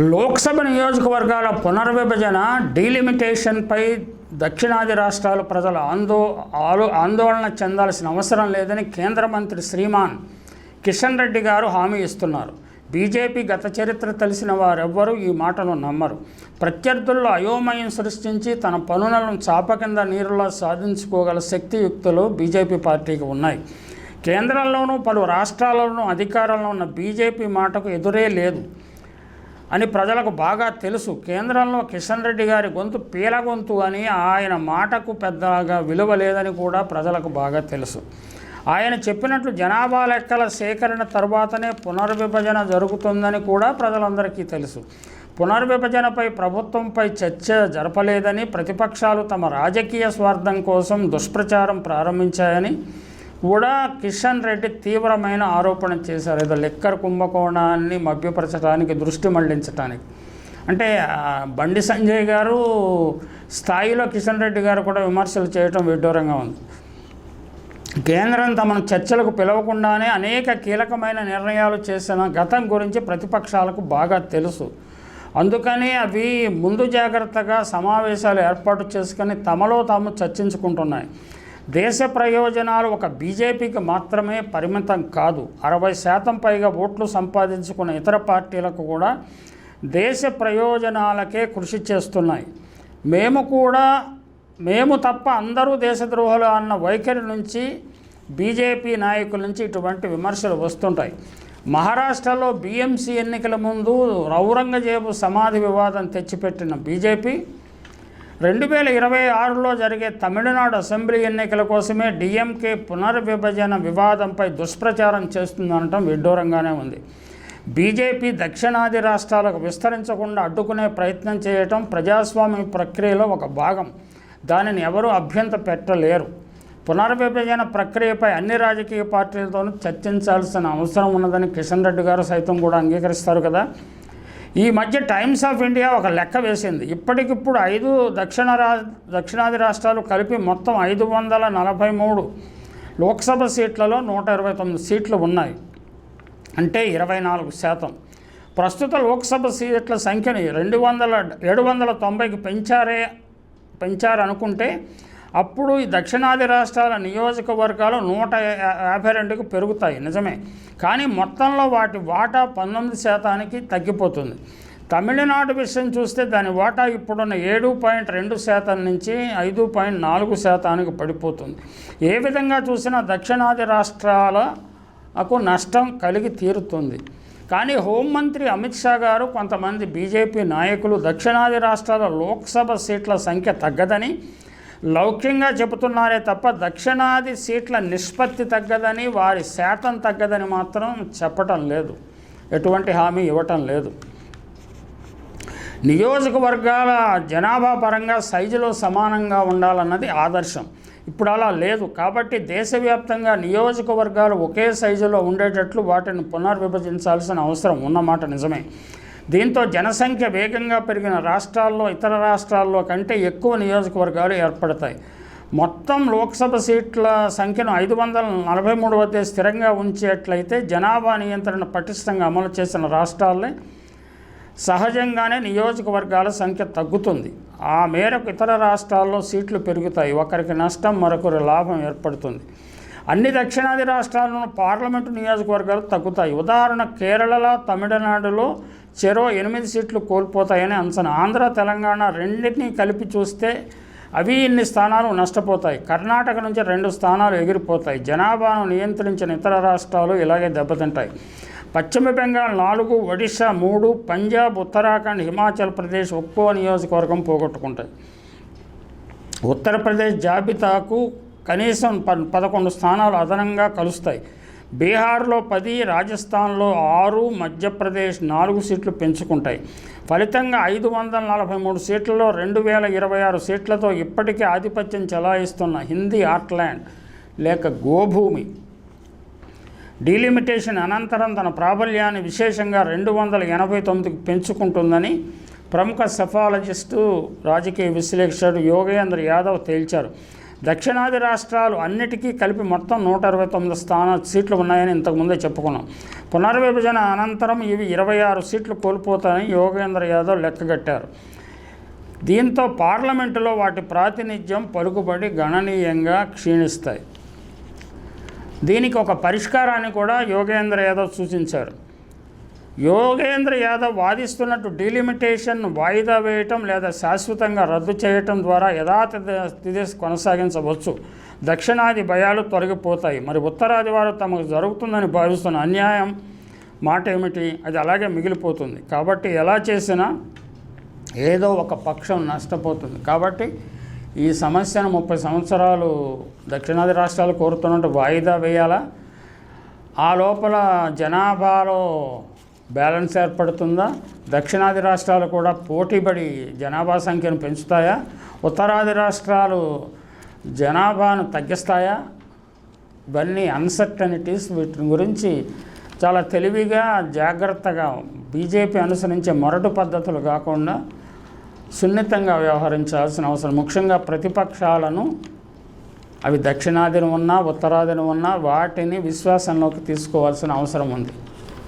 లోక్సభ నియోజకవర్గాల పునర్విభజన డీలిమిటేషన్పై దక్షిణాది రాష్ట్రాల ప్రజల ఆందో ఆలో ఆందోళన చెందాల్సిన అవసరం లేదని కేంద్ర మంత్రి శ్రీమాన్ కిషన్ రెడ్డి గారు హామీ ఇస్తున్నారు. బీజేపీ గత చరిత్ర తెలిసిన వారెవ్వరూ ఈ మాటను నమ్మరు. ప్రత్యర్థుల్లో అయోమయం సృష్టించి తన పనులను చాప కింద నీరులా సాధించుకోగల శక్తియుక్తులు బీజేపీ పార్టీకి ఉన్నాయి. కేంద్రంలోనూ పలు రాష్ట్రాల్లోనూ అధికారంలో ఉన్న బీజేపీ మాటకు ఎదురే లేదు. అని ప్రజలకు బాగా తెలుసు. కేంద్రంలో కిషన్ రెడ్డి గారి గొంతు పీల గొంతు అని ఆయన మాటకు పెద్దగా విలువ లేదని కూడా ప్రజలకు బాగా తెలుసు. ఆయన చెప్పినట్లు జనాభా లెక్కల సేకరణ తర్వాతనే పునర్విభజన జరుగుతుందని కూడా ప్రజలందరికీ తెలుసు. పునర్విభజనపై ప్రభుత్వంపై చర్చ జరపలేదని ప్రతిపక్షాలు తమ రాజకీయ స్వార్థం కోసం దుష్ప్రచారం ప్రారంభించాయని కూడా కిషన్ రెడ్డి తీవ్రమైన ఆరోపణ చేశారు. ఏదో లెక్కర్ కుంభకోణాన్ని మభ్యపరచడానికి దృష్టి మళ్ళించడానికి అంటే బండి సంజయ్ గారు స్థాయిలో కిషన్ రెడ్డి గారు కూడా విమర్శలు చేయటం విడ్డూరంగా ఉంది. కేంద్రం తమను చర్చలకు పిలవకుండానే అనేక కీలకమైన నిర్ణయాలు చేసిన గతం గురించి ప్రతిపక్షాలకు బాగా తెలుసు. అందుకని అవి ముందు జాగ్రత్తగా సమావేశాలు ఏర్పాటు చేసుకొని తమలో తాము చర్చించుకుంటున్నాయి. దేశ ప్రయోజనాలు ఒక బీజేపీకి మాత్రమే పరిమితం కాదు. అరవై శాతం పైగా ఓట్లు సంపాదించుకున్న ఇతర పార్టీలకు కూడా దేశ ప్రయోజనాలకే కృషి చేస్తున్నాయి. మేము కూడా మేము తప్ప అందరూ దేశద్రోహులు అన్న వైఖరి నుంచి బీజేపీ నాయకుల నుంచి ఇటువంటి విమర్శలు వస్తుంటాయి. మహారాష్ట్రలో బీఎంసీ ఎన్నికల ముందు ఔరంగజేబు సమాధి వివాదం తెచ్చిపెట్టిన బీజేపీ రెండు వేల ఇరవై ఆరులో జరిగే తమిళనాడు అసెంబ్లీ ఎన్నికల కోసమే డిఎంకే పునర్విభజన వివాదంపై దుష్ప్రచారం చేస్తుందనటం విడ్డూరంగానే ఉంది. బీజేపీ దక్షిణాది రాష్ట్రాలకు విస్తరించకుండా అడ్డుకునే ప్రయత్నం చేయటం ప్రజాస్వామ్య ప్రక్రియలో ఒక భాగం. దానిని ఎవరూ అభ్యంత పెట్టలేరు. పునర్విభజన ప్రక్రియపై అన్ని రాజకీయ పార్టీలతోనూ చర్చించాల్సిన అవసరం ఉన్నదని కిషన్ రెడ్డి గారు సైతం కూడా అంగీకరిస్తారు కదా. ఈ మధ్య టైమ్స్ ఆఫ్ ఇండియా ఒక లెక్క వేసింది. ఇప్పటికిప్పుడు ఐదు దక్షిణ రా దక్షిణాది రాష్ట్రాలు కలిపి మొత్తం ఐదు వందల నలభై మూడు లోక్సభ సీట్లలో నూట ఇరవై తొమ్మిది సీట్లు ఉన్నాయి. అంటే ఇరవై నాలుగు శాతం. ప్రస్తుత లోక్సభ సీట్ల సంఖ్యని రెండు వందల ఏడు వందల తొంభైకి పెంచారే పెంచారనుకుంటే అప్పుడు ఈ దక్షిణాది రాష్ట్రాల నియోజకవర్గాలు నూట యాభై రెండుకు పెరుగుతాయి నిజమే. కానీ మొత్తంలో వాటి వాటా పంతొమ్మిది శాతానికి తగ్గిపోతుంది. తమిళనాడు విషయం చూస్తే దాని వాటా ఇప్పుడున్న ఏడు పాయింట్ రెండు శాతం నుంచి ఐదు పాయింట్ నాలుగు శాతానికి పడిపోతుంది. ఏ విధంగా చూసినా దక్షిణాది రాష్ట్రాలకు నష్టం కలిగి తీరుతుంది. కానీ హోంమంత్రి అమిత్ షా గారు కొంతమంది బీజేపీ నాయకులు దక్షిణాది రాష్ట్రాల లోక్సభ సీట్ల సంఖ్య తగ్గదని లౌక్యంగా చెబుతున్నారే తప్ప దక్షిణాది సీట్ల నిష్పత్తి తగ్గదని వారి శాతం తగ్గదని మాత్రం చెప్పటం లేదు. ఎటువంటి హామీ ఇవ్వటం లేదు. నియోజకవర్గాల జనాభా పరంగా సైజులో సమానంగా ఉండాలన్నది ఆదర్శం. ఇప్పుడు అలా లేదు. కాబట్టి దేశవ్యాప్తంగా నియోజకవర్గాలు ఒకే సైజులో ఉండేటట్లు వాటిని పునర్విభజించాల్సిన అవసరం ఉన్నమాట నిజమే. దీంతో జనసంఖ్య వేగంగా పెరిగిన రాష్ట్రాల్లో ఇతర రాష్ట్రాల్లో కంటే ఎక్కువ నియోజకవర్గాలు ఏర్పడతాయి. మొత్తం లోక్సభ సీట్ల సంఖ్యను ఐదు వందల నలభై మూడు వద్ద స్థిరంగా ఉంచేట్లయితే జనాభా నియంత్రణ పటిష్టంగా అమలు చేసిన రాష్ట్రాలే సహజంగానే నియోజకవర్గాల సంఖ్య తగ్గుతుంది. ఆ మేరకు ఇతర రాష్ట్రాల్లో సీట్లు పెరుగుతాయి. ఒకరికి నష్టం మరొకరి లాభం ఏర్పడుతుంది. అన్ని దక్షిణాది రాష్ట్రాల్లోనూ పార్లమెంటు నియోజకవర్గాలు తగ్గుతాయి. ఉదాహరణ కేరళలో తమిళనాడులో చెరో ఎనిమిది సీట్లు కోల్పోతాయని అంచనా. ఆంధ్ర తెలంగాణ రెండింటినీ కలిపి చూస్తే అవి ఇన్ని స్థానాలు నష్టపోతాయి. కర్ణాటక నుంచి రెండు స్థానాలు ఎగిరిపోతాయి. జనాభాను నియంత్రించిన ఇతర రాష్ట్రాలు ఇలాగే దెబ్బతింటాయి. పశ్చిమ బెంగాల్ నాలుగు ఒడిశా మూడు పంజాబ్ ఉత్తరాఖండ్ హిమాచల్ ప్రదేశ్ ఒక్కో నియోజకవర్గం పోగొట్టుకుంటాయి. ఉత్తరప్రదేశ్ జాబితాకు కనీసం ప పదకొండు స్థానాలు అదనంగా కలుస్తాయి. బీహార్లో పది రాజస్థాన్లో ఆరు మధ్యప్రదేశ్ నాలుగు సీట్లు పెంచుకుంటాయి. ఫలితంగా ఐదు వందల నలభై మూడు సీట్లలో రెండు వేల ఇరవై ఆరు సీట్లతో ఇప్పటికే ఆధిపత్యం చెలాయిస్తున్న హిందీ ఆర్ట్ల్యాండ్ లేక గోభూమి. డీలిమిటేషన్ అనంతరం తన ప్రాబల్యాన్ని విశేషంగా రెండు వందల ఎనభై తొమ్మిదికి పెంచుకుంటుందని ప్రముఖ సెఫాలజిస్టు రాజకీయ విశ్లేషకుడు యోగేంద్ర యాదవ్ తేల్చారు. దక్షిణాది రాష్ట్రాలు అన్నిటికీ కలిపి మొత్తం నూట ఇరవై తొమ్మిది స్థాన సీట్లు ఉన్నాయని ఇంతకుముందే చెప్పుకున్నాం. పునర్విభజన అనంతరం ఇవి ఇరవై ఆరు సీట్లు కోల్పోతాయని యోగేంద్ర యాదవ్ లెక్కగట్టారు. దీంతో పార్లమెంటులో వాటి ప్రాతినిధ్యం పలుకుబడి గణనీయంగా క్షీణిస్తాయి. దీనికి ఒక పరిష్కారాన్ని కూడా యోగేంద్ర యాదవ్ సూచించారు. యోగేంద్ర యాదవ్ వాదిస్తున్నట్టు డీలిమిటేషన్ వాయిదా వేయటం లేదా శాశ్వతంగా రద్దు చేయటం ద్వారా యథాతిథి కొనసాగించవచ్చు. దక్షిణాది భయాలు తొలగిపోతాయి. మరి ఉత్తరాది వారు తమకు జరుగుతుందని భావిస్తున్న అన్యాయం మాట ఏమిటి? అది అలాగే మిగిలిపోతుంది. కాబట్టి ఎలా చేసినా ఏదో ఒక పక్షం నష్టపోతుంది. కాబట్టి ఈ సమస్యను ముప్పై సంవత్సరాలు దక్షిణాది రాష్ట్రాలు కోరుతున్నట్టు వాయిదా వేయాలా? ఆ లోపల జనాభాలో బ్యాలెన్స్ ఏర్పడుతుందా? దక్షిణాది రాష్ట్రాలు కూడా పోటీపడి జనాభా సంఖ్యను పెంచుతాయా? ఉత్తరాది రాష్ట్రాలు జనాభాను తగ్గిస్తాయా? ఇవన్నీ అన్సర్టనిటీస్ వీటి గురించి చాలా తెలివిగా జాగ్రత్తగా బీజేపీ అనుసరించే మొరటు పద్ధతులు కాకుండా సున్నితంగా వ్యవహరించాల్సిన అవసరం. ముఖ్యంగా ప్రతిపక్షాలను అవి దక్షిణాదిన ఉన్నా ఉత్తరాదిన ఉన్నా వాటిని విశ్వాసంలోకి తీసుకోవాల్సిన అవసరం ఉంది.